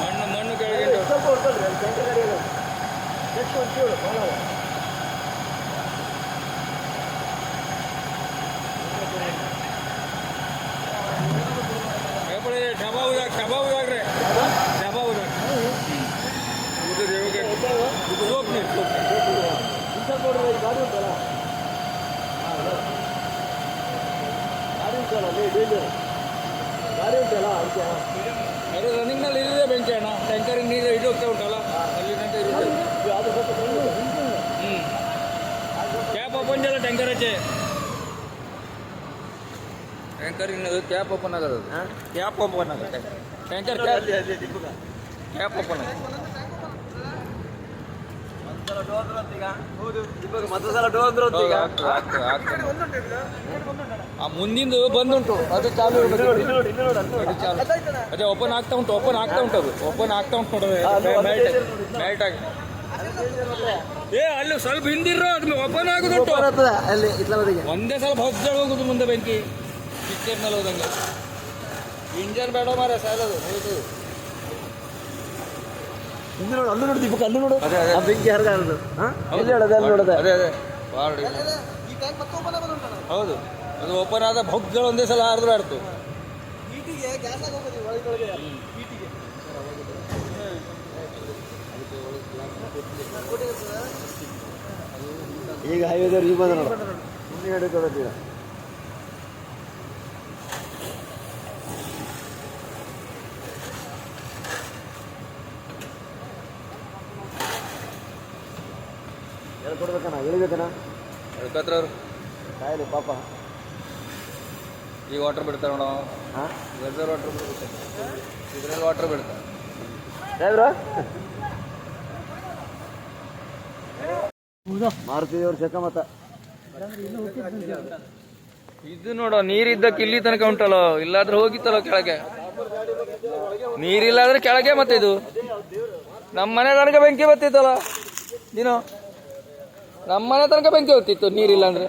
ಮಣ್ಣು ಮಣ್ಣು ಕೆಳಗೆ ಉಂಟು. ಸ್ವಲ್ಪ ಹೊಡ್ಕೊಳ್ರಿ ಅಲ್ಲಿ ಸೆಂಟರ್ ಗಾಡಿ ಎಲ್ಲ ನೆಕ್ಸ್ಟ್ ಒಂದು ಚೂರು ಭಾಳ ಅವ. ಎಪ್ಪಡೆ ಡಬಾ ಉದಾಕ್ ಡಬಾ ಉದಾಕ್ರೆ ಡಬಾ ಉದಾಕ್ ಇದು ದೇವಗೆ ಸೋಪ್ ನೀರು ಸೋಪ್ ನೀರು ಇಂಥ ನೋಡ್ರಿ ಈ ಗಾಡಿ ಉಂಟಲ್ಲ ಹಾ, ಇದೆ. ಗಾಡಿ ಉಂಟಲ್ಲ ಅಲ್ಲಿ ಡೇಂಜರ್ ಗಾಡಿ ಉಂಟಲ್ಲ ಅದಕ್ಕೆ ಅದು ರನ್ನಿಂಗ್ನಲ್ಲಿ ಇರೋದೇ ಬೆಂಕಿ ಅಣ್ಣ ಟ್ಯಾಂಕರಿಗೆ ನೀರು ಇದು ಹೋಗ್ತಾ ಉಂಟಲ್ಲ ಅಲ್ಲಿ ಗಂಟೆ ಇರುತ್ತೆ ಕ್ಯಾಪ್ ಓಪನ್ ಇದೆಯಲ್ಲ ಟ್ಯಾಂಕರ್ ಆಚೆ ಟ್ಯಾಂಕರ್ ಅದು ಕ್ಯಾಪ್ ಓಪನ್ ಆಗೋದು ಕ್ಯಾಪ್ ಓಪನ್ ಆಗುತ್ತೆ ಟ್ಯಾಂಕರ್ ಕ್ಯಾಪ್ ಓಪನ್ ಆಗುತ್ತೆ ಆ ಮುಂದಿಂದು ಬಂದುಂಟು. ಅದು ಚಾಲು. ಅದು ಚಾಲು. ಅದೇ ಓಪನ್ ಆಗ್ತಾ ಉಂಟು ಓಪನ್ ಆಗ್ತಾ ಉಂಟು ಅದು. ಓಪನ್ ಆಗ್ತಾ ಉಂಟು ನೋಡೋದು. ಆಗಿ ಏ ಅಲ್ಲಿ ಸ್ವಲ್ಪ ಹಿಂದಿರೋ ಅದು ಓಪನ್ ಆಗುದುಂಟು. ಅಲ್ಲಿ. ಒಂದೇ ಸ್ವಲ್ಪ ಹೊಜ್ಜಳ ಹೋಗುದು ಮುಂದೆ ಬೆಂಕಿ. ಪಿಕ್ಚರ್ನಲ್ಲಿ ಹೋದಂಗೆ. ಇಂಜನ್ ಬೇಡ ಮಾರ ಸಾಲದು ಹೌದು ಇಲ್ಲಿ ನೋಡು ಅಲ್ಲೂ ನೋಡಿ ದೀಪಕ್ ಅಲ್ಲೂ ನೋಡು. ಅದೇ, ಅದೇ. ಆ ಬೆಂಕಿ ಹರಿದ ಹರಿದು. ಹಾ? ಎಲ್ಲಿ ಹೇಳೋದು ಅಲ್ಲಿ ನೋಡೋದು? ಅದೇ ಅದೇ. ಬಾರ್ಡ್ ಹೌದು. ಅದು ಓಪನ್ ಆದ ಭೊಗ್ಗಳು ಒಂದೇ ಸಲ ಹರಿದ್ರು ಆಡ್ತು ಈಗ ಹೈವೇದವ್ರು ಈಗ ಬಂದ್ರು. ಮುಂದೆ ಹಿಡಿದು ಈಗ. ಹೇಳ್ಕೊಡ್ಬೇಕಣ್ಣ ಹೇಳಿಬೇಕಣ್ಣ ಹೇಳ್ಕತ್ರ ಅವ್ರು ಕಾಯಲಿ ಪಾಪ. ಈಗ ವಾಟರ್ ಬಿಡ್ತಾರೆ ನೋಡೋ. ಹಾಂ? ವೆದರ್ ವಾಟರ್ ಬಿಡ್ತಾರೆ ಇದ್ರಲ್ಲಿ ವಾಟರ್ ಬಿಡ್ತಾರೆ ಸಾಹೇಬ್ರ ಮಾರುತಿ ದೇವ್ರ ಚಕ್ಕ ಮತ್ತ ಇದು ನೋಡೋ ನೀರಿದ್ದಕ್ಕೆ ಇಲ್ಲಿ ತನಕ ಉಂಟಲ್ಲ? ಇಲ್ಲಾದ್ರೆ ಹೋಗಿತ್ತಲ್ಲ ಕೆಳಗೆ? ನೀರಿಲ್ಲಾದ್ರೆ ಕೆಳಗೆ ಮತ್ತೆ ಇದು ನಮ್ಮ ಮನೆ ತನಕ ಬೆಂಕಿ ಬತ್ತಿತ್ತಲ್ಲ? ನೀನು? ನಮ್ಮ ಮನೆ ತನಕ ಬೆಂಕಿ ಹೋಗ್ತಿತ್ತು ನೀರಿಲ್ಲ ಅಂದ್ರೆ.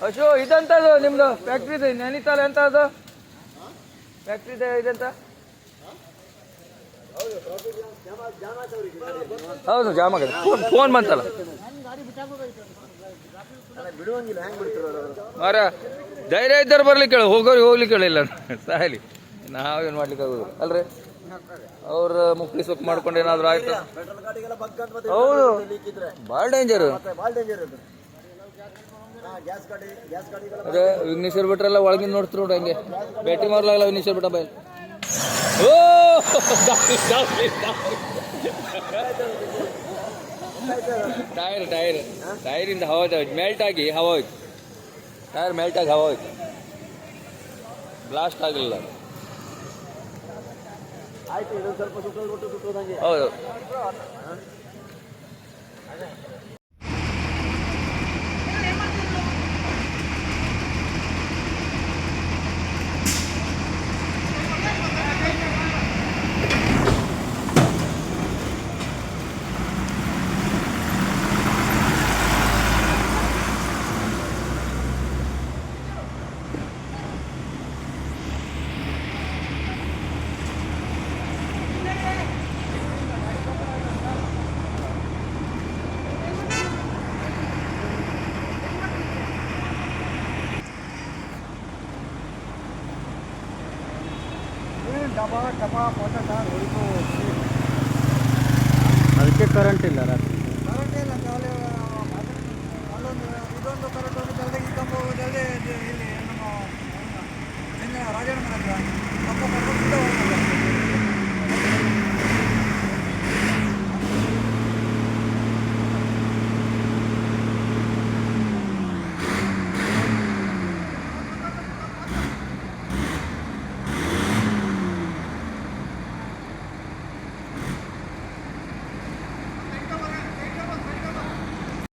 ಅಶೋ ಇದಂತದು ನಿಮ್ದು ಫ್ಯಾಕ್ಟ್ರಿದು ನೈನಿತಾಲ್ ಎಂತ ಅದು? ಫ್ಯಾಕ್ಟ್ರಿದು ಇದೆಂತ? ಹೌದು ಜಾಮ್ ಫೋನ್ ಫೋನ್ ಬಂತಲ್ಲ. ಮಾರ ಧೈರ್ಯ ಇದ್ದಾರೆ ಬರ್ಲಿಕ್ಕೆ ಹೋಗೋರಿಗೆ ಹೋಗ್ಲಿಕ್ಕೆ ಹೇಳಿಲ್ಲ ಸಾಯಲಿ ನಾವೇನು ಮಾಡ್ಲಿಕ್ಕೆ ಆಗೋದು? ಅಲ್ರಿ? ಅವ್ರ ಮುಕ್ಲಿ ಸೊಪ್ಪು ಮಾಡ್ಕೊಂಡು ಏನಾದ್ರು ಆಯ್ತು? ಹೌದು. ಭಾಳ ಡೇಂಜರ್ ಅದೇ ವಿಘ್ನೇಶ್ವರ್ ಬಿಟ್ರೆಲ್ಲ ಒಳಗಿನ ನೋಡ್ತಿರು ನೋಡಿ ಹಂಗೆ. ಭೇಟಿ ಮಾಡ್ಲಾಗಲ್ಲ ವಿಘ್ನೇಶ್ವರ್ ಬಿಟ್ಟ ಬೈ ಓ! Tyre tyre. ಟೈರಿಂದ ಹವಾ ಮೆಲ್ಟ್ ಆಗಿ ಹವಾ ಹೋಯ್ತು ಟೈರ್ ಮೆಲ್ಟ್ ಆಗಿ ಹವಾ ಹೋಯ್ತು ಬ್ಲಾಸ್ಟ್ ಆಗಲಿಲ್ಲ. ಆಯ್ತು ಇದೊಂದು ಸ್ವಲ್ಪ ಸುತ್ತಲ್ ಬಿಟ್ಟು ಸುತ್ತೋದಂಗೆ ಹೌದು ಅದಕ್ಕೆ ಕರೆಂಟ್ ಇಲ್ಲ ರಾತ್ರಿ. ಇದೊಂದು ಕರೆಂಟ್ ಹೋಗಿ ಜಲ್ದಿ ಕಂಬ ಜಲ್ದಿ ಇಲ್ಲಿ ನಮ್ಮ ರಾಜಣ್ಣ